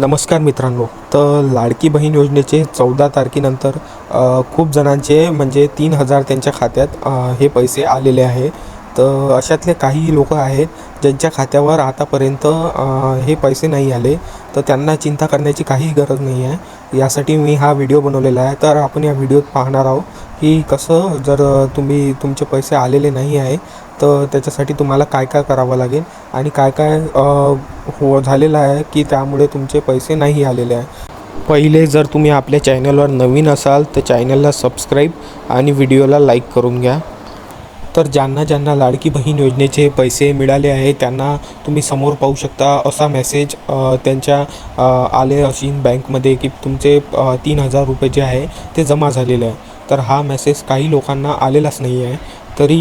नमस्कार मित्रांनो. तर लाडकी बहीण योजनेचे चौदा तारखेनंतर खूप जणांचे म्हणजे तीन हजार त्यांच्या खात्यात हे पैसे आलेले आहे. तर अशातले काही लोक आहेत ज्यांच्या खात्यावर आतापर्यंत हे पैसे नाही आले तर त्यांना चिंता करण्याची काही गरज नाही आहे. यासाठी मी हा व्हिडिओ बनवलेला आहे. तर आपण या व्हिडिओत पाहणार आहोत की कसं जर तुम्ही तुमचे पैसे आलेले नाही आहे तर त्याच्यासाठी तुम्हाला काय काय करावं लागेल आणि काय काय हो झालेलं आहे की त्यामुळे तुमचे पैसे नाही आलेले आहे. पहिले जर तुम्ही आपल्या चॅनलवर नवीन असाल तर चॅनलला सबस्क्राईब आणि व्हिडिओला लाईक करून घ्या. तर ज्यांना ज्यांना लाडकी बहीण योजनेचे पैसे मिळाले आहे त्यांना तुम्ही समोर पाहू शकता. असा मेसेज त्यांच्या आले असेल बँकमध्ये की तुमचे तीन हजार रुपये जे आहे ते जमा झालेले आहे. तर हा मेसेज काही लोकांना आलेलाच नाही आहे तरी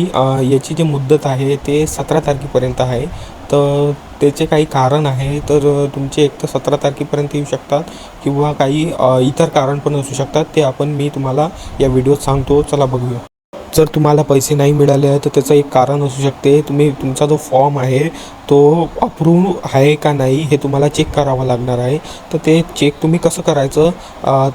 याची जी मुदत आहे ते सतरा तारखेपर्यंत आहे. तर त्याचे काही कारण आहे तर तुमचे एक तर सतरा तारखेपर्यंत येऊ शकतात किंवा काही इतर कारण पण असू शकतात. ते आपण मी तुम्हाला या व्हिडिओत सांगतो. चला बघूया. जर तुम्हाला पैसे नाही मिळाले आहे तर त्याचं एक कारण असू शकते. तुम्ही तुमचा जो फॉर्म आहे तो अप्रूव्ह आहे का नाही हे तुम्हाला चेक करावं लागणार आहे. तर ते चेक तुम्ही कसं करायचं?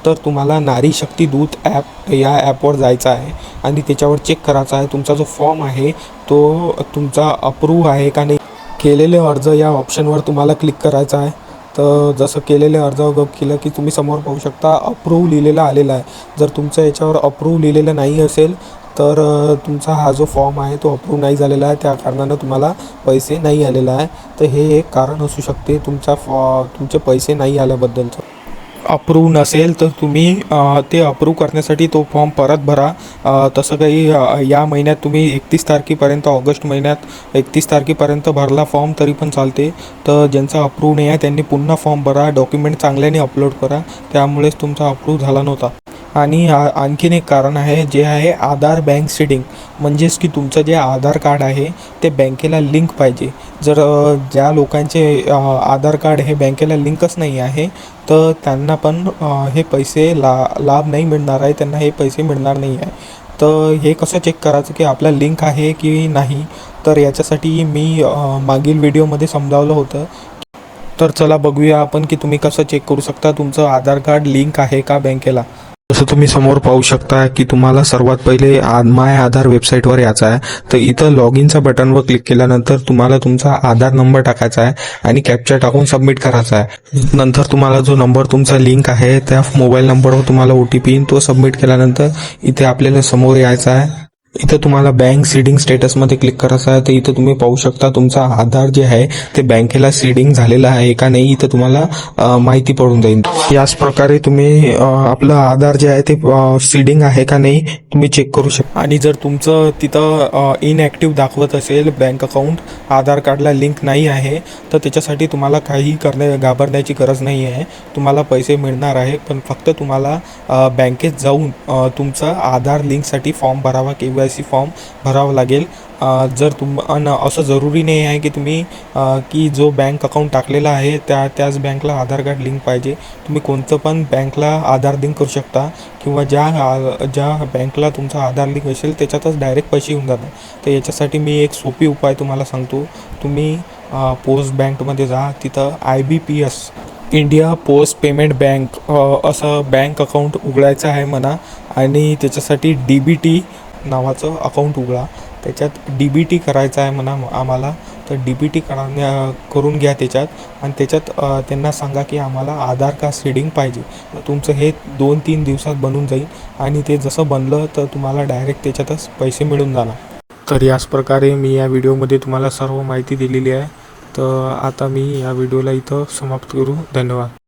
तर तुम्हाला नारी शक्ती दूत ॲप या ॲपवर जायचं आहे आणि त्याच्यावर चेक करायचा आहे. तुमचा जो फॉर्म आहे तो तुमचा अप्रूव्ह आहे का नाही? केलेले अर्ज या ऑप्शनवर तुम्हाला क्लिक करायचा आहे. तर जसं केलेले अर्ज ग केलं की तुम्ही समोर पाहू शकता अप्रूव्ह लिहिलेला आलेला आहे. जर तुमचं याच्यावर अप्रूव्ह लिहिलेलं नाही असेल तर तुमचा हा जो फॉर्म आहे तो अप्रूव्ह नाही झालेला आहे. त्या कारणानं तुम्हाला पैसे नाही आलेला आहे. तर हे एक कारण असू शकते तुमचा फॉ तुमचे पैसे नाही आल्याबद्दलचं. अप्रूव्ह नसेल तर तुम्ही ते अप्रूव्ह करण्यासाठी तो फॉर्म परत भरा. तसं काही या महिन्यात तुम्ही एकतीस तारखेपर्यंत ऑगस्ट महिन्यात एकतीस तारखेपर्यंत भरला फॉर्म तरी पण चालते. तर ज्यांचा अप्रूव्ह नाही आहे त्यांनी पुन्हा फॉर्म भरा. डॉक्युमेंट चांगल्याने अपलोड करा. त्यामुळेच तुमचा अप्रूव्ह झाला नव्हता. आणि आणखीन एक कारण आहे जे आहे आधार बँक सीडिंग म्हणजेच की तुमचं जे आधार कार्ड आहे ते बँकेला लिंक पाहिजे. जर ज्या लोकांचे आधार कार्ड हे बँकेला लिंकच नाही आहे तर त्यांना पण हे पैसे ला लाभ नाही मिळणार आहे त्यांना हे पैसे मिळणार नाही आहे. तर हे कसं चेक करायचं की आपला लिंक आहे की नाही? तर याच्यासाठी मी मागील व्हिडिओमध्ये समजावलं होतं. तर चला बघूया आपण की तुम्ही कसं चेक करू शकता तुमचं आधार कार्ड लिंक आहे का बँकेला? जसं तुम्ही समोर पाहू शकता की तुम्हाला सर्वात पहिले माय आधार वेबसाईटवर यायचं आहे. तर इथं लॉग इनचा बटनवर क्लिक केल्यानंतर तुम्हाला तुमचा आधार नंबर टाकायचा आहे आणि कॅप्चर टाकून सबमिट करायचा आहे. नंतर तुम्हाला जो नंबर तुमचा लिंक आहे त्या मोबाईल नंबरवर तुम्हाला ओ टी पी येईन तो सबमिट केल्यानंतर इथे आपल्याला समोर यायचं आहे. इथं तुम्हाला बँक सीडिंग स्टेटसमध्ये क्लिक करायचं आहे तर इथं तुम्ही पाहू शकता तुमचा आधार जे आहे ते बँकेला सीडिंग झालेलं आहे का नाही इथं तुम्हाला माहिती पडून जाईल. याच प्रकारे तुम्ही आपलं आधार जे आहे ते सीडिंग आहे का नाही तुम्ही चेक करू शकता. आणि जर तुमचं तिथं इनॲक्टिव्ह दाखवत असेल बँक अकाउंट आधार कार्डला लिंक नाही आहे तर त्याच्यासाठी तुम्हाला काही करण्या घाबरण्याची गरज नाही आहे. तुम्हाला पैसे मिळणार आहे पण फक्त तुम्हाला बँकेत जाऊन तुमचा आधार लिंकसाठी फॉर्म भरावा किंवा वाय सी फॉर्म भरावा लागेल. जर तुम असं जरुरी नाही आहे की तुम्ही की जो बँक अकाउंट टाकलेला आहे त्या त्याच बँकला आधार कार्ड लिंक पाहिजे. तुम्ही कोणतं पण बँकला आधार लिंक करू शकता किंवा ज्या ज्या बँकला तुमचा आधार लिंक असेल त्याच्यातच डायरेक्ट पैसे येऊन जातात. तर याच्यासाठी मी एक सोपी उपाय तुम्हाला सांगतो. तुम्ही पोस्ट बँकमध्ये जा. तिथं I B P S India post payment bank असं बँक अकाउंट उघडायचं आहे म्हणा. आणि त्याच्यासाठी डी बी टी नावाचं अकाउंट उघडा. त्याच्यात डी बी टी करायचं आहे म्हणा आम्हाला तर डी बी टी करा करून घ्या त्याच्यात. आणि त्याच्यात त्यांना सांगा की आम्हाला आधार कार्ड सीडिंग पाहिजे. तर तुमचं हे दोन तीन दिवसात बनून जाईल. आणि ते जसं बनलं तर तुम्हाला डायरेक्ट त्याच्यातच पैसे मिळून जाणार. तर याच प्रकारे मी या व्हिडिओमध्ये तुम्हाला सर्व माहिती दिलेली आहे. तर आता मी या व्हिडिओला इथं समाप्त करू. धन्यवाद.